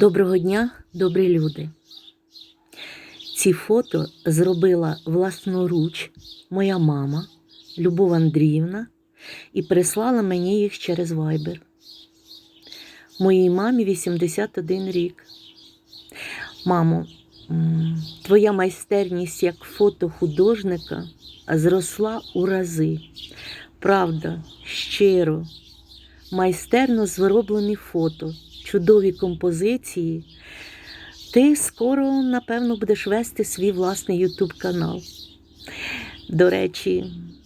Доброго дня, добрі люди. Ці фото зробила власноруч моя мама Любов Андріївна і прислала мені їх через Viber. Моїй мамі 81 рік. Мамо, твоя майстерність як фотохудожника зросла у рази. Правда, щиро, майстерно зроблені фото, чудові композиції. Ти скоро, напевно, будеш вести свій власний Ютуб канал. До речі,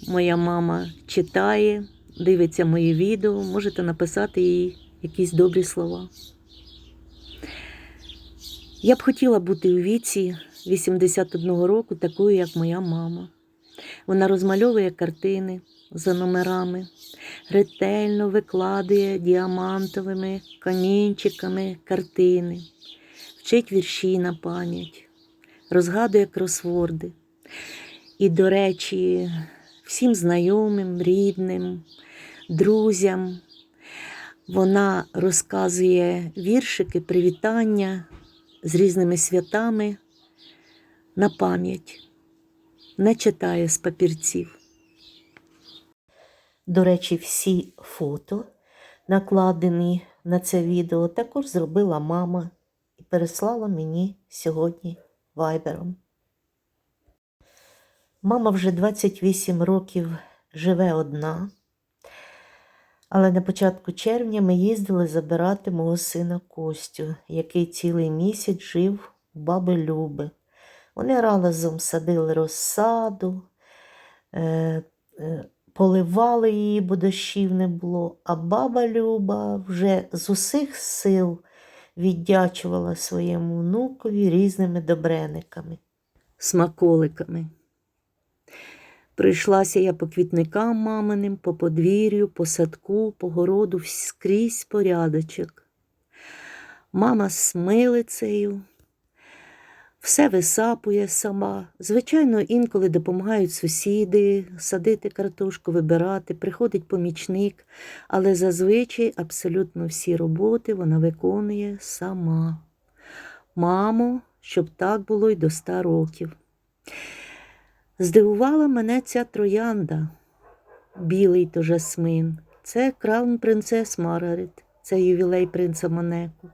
моя мама читає, дивиться мої відео, можете написати їй якісь добрі слова. Я б хотіла бути у віці 81 року, такою, як моя мама. Вона розмальовує картини за номерами, ретельно викладує діамантовими камінчиками картини, вчить вірші на пам'ять, розгадує кросворди. І, до речі, всім знайомим, рідним, друзям вона розказує віршики, привітання з різними святами на пам'ять, не читає з папірців. До речі, всі фото, накладені на це відео, також зробила мама і переслала мені сьогодні вайбером. Мама вже 28 років живе одна, але на початку червня ми їздили забирати мого сина Костю, який цілий місяць жив у баби Люби. Вони разом садили розсаду, е, е, поливали її, бо дощів не було, а баба Люба вже з усіх сил віддячувала своєму внукові різними добрениками, смаколиками. Прийшлася я по квітникам маминим, по подвір'ю, по садку, по городу, скрізь порядочок. Мама з милицею, все висапує сама. Звичайно, інколи допомагають сусіди садити картошку, вибирати, приходить помічник, але зазвичай абсолютно всі роботи вона виконує сама. Мамо, щоб так було й до ста років. Здивувала мене ця троянда, білий то жасмин. Це краун принцес Маргарет, це ювілей принца Монеку.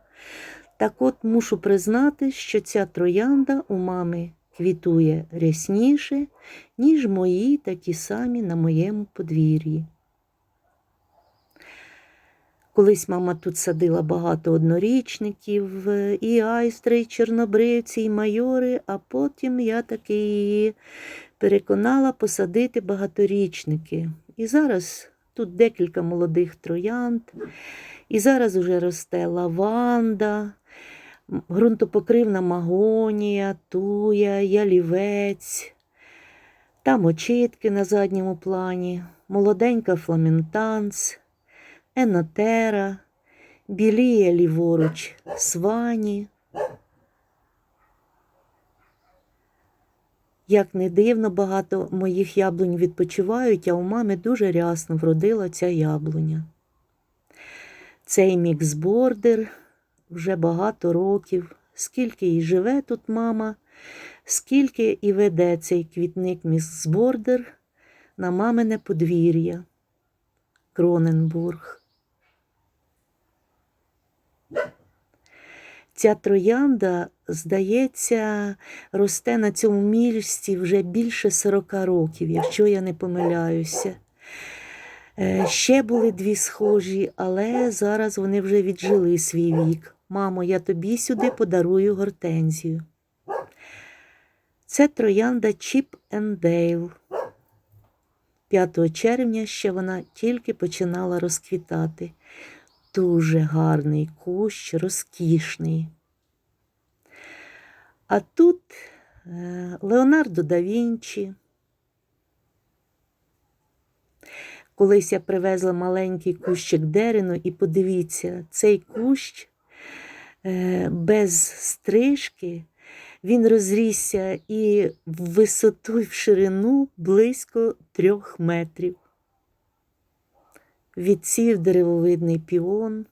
Так от мушу признати, що ця троянда у мами квітує рясніше, ніж мої такі самі на моєму подвір'ї. Колись мама тут садила багато однорічників, і айстри, і чорнобривці, і майори, а потім я таки її переконала посадити багаторічники. І зараз тут декілька молодих троянд, і зараз уже росте лаванда, ґрунтопокривна магонія, туя, ялівець, там очітки на задньому плані, молоденька фламентанс, енотера, біліє ліворуч свані. Як не дивно, багато моїх яблунь відпочивають, а у мами дуже рясно вродила ця яблуня. Цей міксбордер вже багато років, скільки і живе тут мама, скільки і веде цей квітник міксбордер на мамине подвір'я Кроненбург. Ця троянда, здається, росте на цьому місці вже більше 40 років, якщо я не помиляюся. Е, Ще були дві схожі, але зараз вони вже віджили свій вік. Мамо, я тобі сюди подарую гортензію. Це троянда Чіп Дейл. 5 червня ще вона тільки починала розквітати. Дуже гарний кущ, розкішний. А тут е, Леонардо да Вінчі. Колись я привезла маленький кущик дерену, і подивіться, цей кущ без стрижки, він розрісся і в висоту і в ширину близько трьох метрів. Відсів деревовидний піон.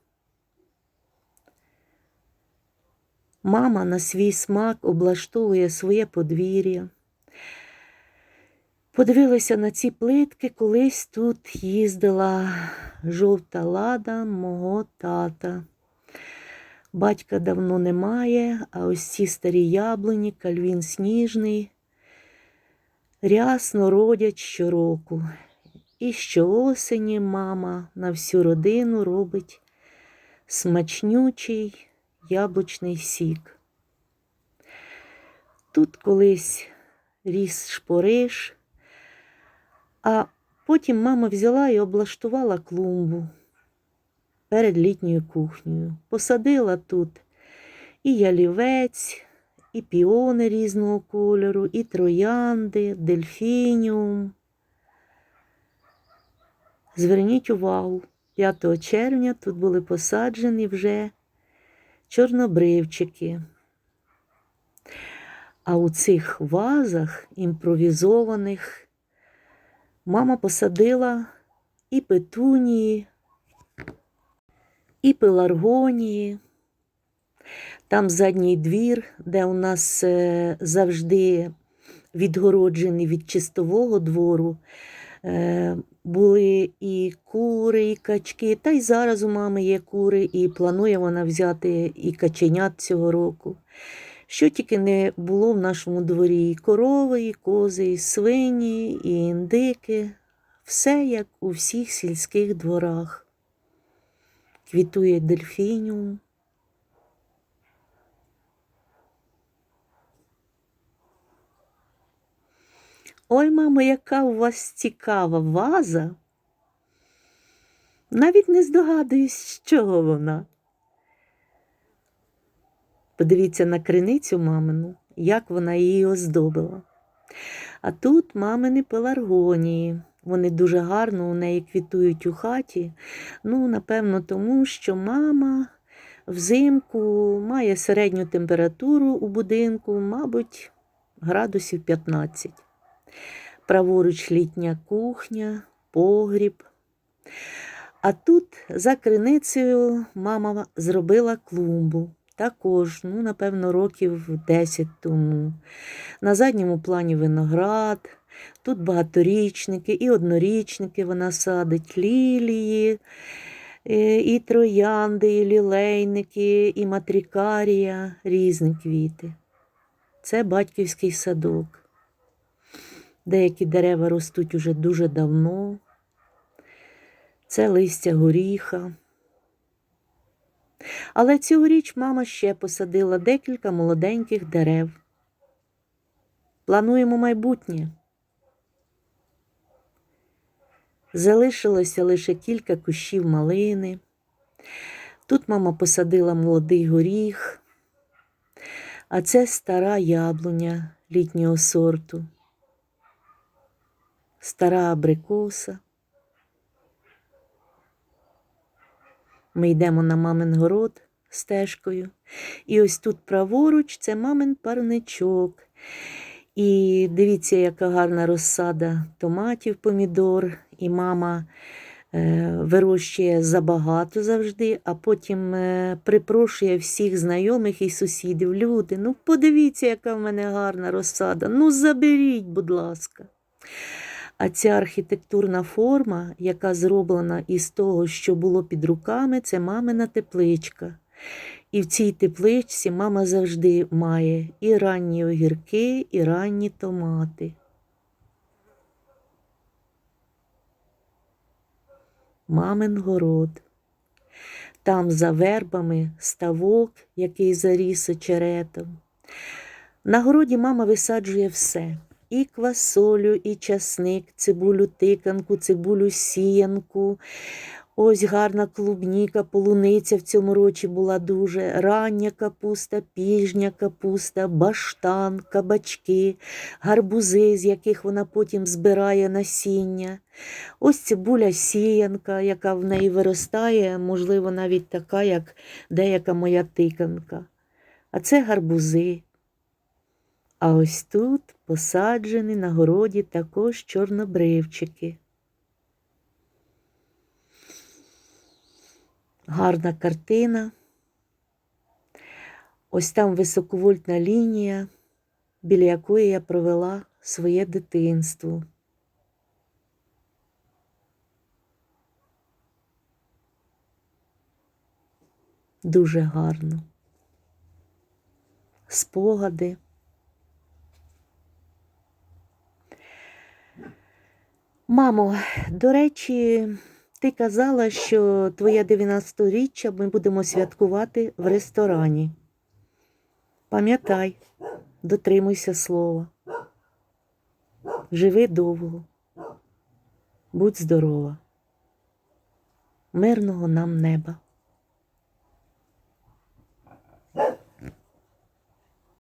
Мама на свій смак облаштовує своє подвір'я. Подивилася на ці плитки, колись тут їздила жовта лада мого тата. Батька давно немає, а ось ці старі яблуні, кальвін сніжний, рясно родять щороку. І щоосені мама на всю родину робить смачнючий яблучний сік. Тут колись ріс шпориш, а потім мама взяла і облаштувала клумбу перед літньою кухнею. Посадила тут і ялівець, і піони різного кольору, і троянди, дельфініум. Зверніть увагу, 5 червня тут були посаджені вже чорнобривчики. А у цих вазах імпровізованих мама посадила і петунії, і пеларгонії. Там задній двір, де у нас е, завжди відгороджений від чистового двору. Е, Були і кури, і качки, та й зараз у мами є кури, і планує вона взяти і каченят цього року. Що тільки не було в нашому дворі: і корови, і кози, і свині, і індики. Все як у всіх сільських дворах. Квітує дельфініум. Ой, мамо, яка у вас цікава ваза. Навіть не здогадуюсь, з чого вона. Подивіться на криницю мамину, як вона її оздобила. А тут мамини пеларгонії. Вони дуже гарно у неї квітують у хаті. Ну, напевно, тому що мама взимку має середню температуру у будинку, мабуть, градусів 15. Праворуч літня кухня, погріб. А тут за криницею мама зробила клумбу. Також, ну, напевно, років 10 тому. На задньому плані виноград, тут багаторічники і однорічники вона садить, лілії, е, і троянди, і лілейники, і матрікарія, різні квіти. Це батьківський садок. Деякі дерева ростуть уже дуже давно. Це листя горіха. Але цьогоріч мама ще посадила декілька молоденьких дерев. Плануємо майбутнє. Залишилося лише кілька кущів малини. Тут мама посадила молодий горіх, а це стара яблуня літнього сорту, стара абрикоса. Ми йдемо на мамин город стежкою. І ось тут праворуч це мамин парничок. І дивіться, яка гарна розсада томатів, помідор. І мама е, вирощує забагато завжди, а потім е, припрошує всіх знайомих і сусідів. Люди, ну подивіться, яка в мене гарна розсада. Ну, заберіть, будь ласка. А ця архітектурна форма, яка зроблена із того, що було під руками, це мамина тепличка. І в цій тепличці мама завжди має і ранні огірки, і ранні томати. Мамин город. Там за вербами ставок, який заріс очеретом. На городі мама висаджує все і квасолю, і часник, цибулю тиканку, цибулю сіянку. Ось гарна клубніка, полуниця в цьому році була дуже рання капуста, піжня капуста, баштан, кабачки, гарбузи, з яких вона потім збирає насіння. Ось цибуля сіянка, яка в неї виростає, можливо, навіть така, як деяка моя тиканка. А це гарбузи. А ось тут посаджені на городі також чорнобривчики. Гарна картина. Ось там високовольтна лінія, біля якої я провела своє дитинство. Дуже гарно. Спогади. Мамо, до речі, ти казала, що твоє 90-річчя ми будемо святкувати в ресторані. Пам'ятай, дотримуйся слова. Живи довго. Будь здорова. Мирного нам неба.